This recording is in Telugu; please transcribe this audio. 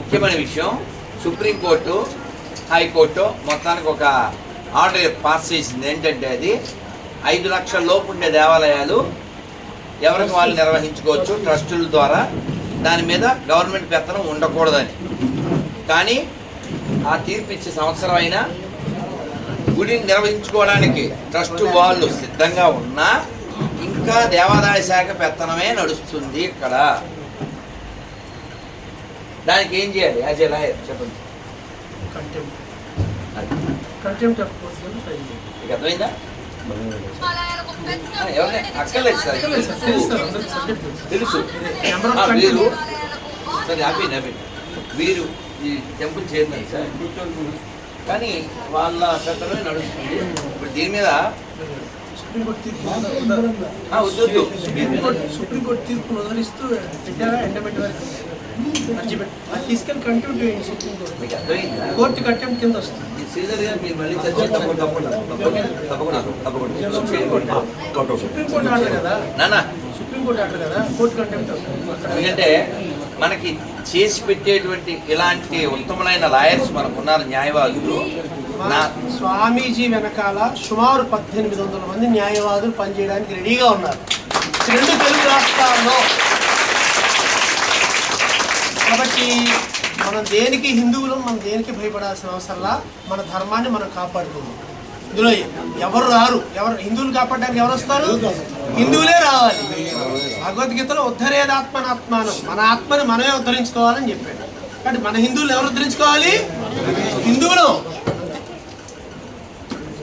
ముఖ్యమైన విషయం సుప్రీంకోర్టు హైకోర్టు మొత్తానికి ఒక ఆర్డర్ పాస్ చేసింది. ఏంటంటే అది ఐదు లక్షల లోపు ఉండే దేవాలయాలు ఎవరికి వాళ్ళు నిర్వహించుకోవచ్చు ట్రస్టుల ద్వారా దాని మీద గవర్నమెంట్ పెత్తనం ఉండకూడదని. కానీ ఆ తీర్పు ఇచ్చే సంవత్సరం అయినా గుడిని నిర్వహించుకోవడానికి ట్రస్ట్ వాళ్ళు సిద్ధంగా ఉన్నా ఇంకా దేవాదాయ శాఖ పెత్తనమే నడుస్తుంది ఇక్కడ. దానికి ఏం చేయాలి? యాజ్ ఏ లాయర్ చెప్పండి. కంటెంప్ట్ అది. కంటెంప్ట్ ఆఫ్ కోర్ట్ కింద ఫైల్ చేయాలి. మీకు అర్థమైందా? ఆ, ఎవరిని? అక్కర్లేదు సార్. తెలుసు. సార్, తెలుసు. సార్, హ్యాపీ హ్యాపీ వీరు ఈ టెంపుల్ చైర్మన్ సార్. కానీ వాళ్ళ పెత్తనమే నడుస్తుంది. ఇప్పుడు దీని మీద సుప్రీంకోర్టు తీర్పు. సుప్రీంకోర్టు తీర్పును వదిలిస్తూ పెట్టారా? ఎండబెట్టి వరకు తీసుకెళ్ళి చేయండి కోర్టు. కంటెంప్ట్ కింద వస్తుంది. సుప్రీంకోర్టు ఆర్డర్ కదా? నానా సుప్రీంకోర్టు ఆర్డర్ కదా? కోర్టు కంటెంప్ట్ ఎందుకంటే మనకి చేసి పెట్టేటువంటి ఇలాంటి ఉత్తమమైన లాయర్స్ మనకున్నారు న్యాయవాదులు. నా స్వామీజీ వెనకాల సుమారు పద్దెనిమిది వందల మంది న్యాయవాదులు పనిచేయడానికి రెడీగా ఉన్నారు. రెండు తెలుగు రాష్ట్రాల్లో కాబట్టి మనం దేనికి హిందువులు మనం దేనికి భయపడాల్సిన అవసరంలా మన ధర్మాన్ని మనం కాపాడుకుందాం. ఇందులో ఎవరు రారు? ఎవరు హిందువులు కాపాడడానికి ఎవరు వస్తారు? హిందువులే రావాలి. భగవద్గీతలో ఉద్ధరేదాత్మనాత్మానం. మన ఆత్మని మనమే ఉద్ధరించుకోవాలని చెప్పాడు. కాబట్టి మన హిందువులు ఎవరు ఉద్ధరించుకోవాలి?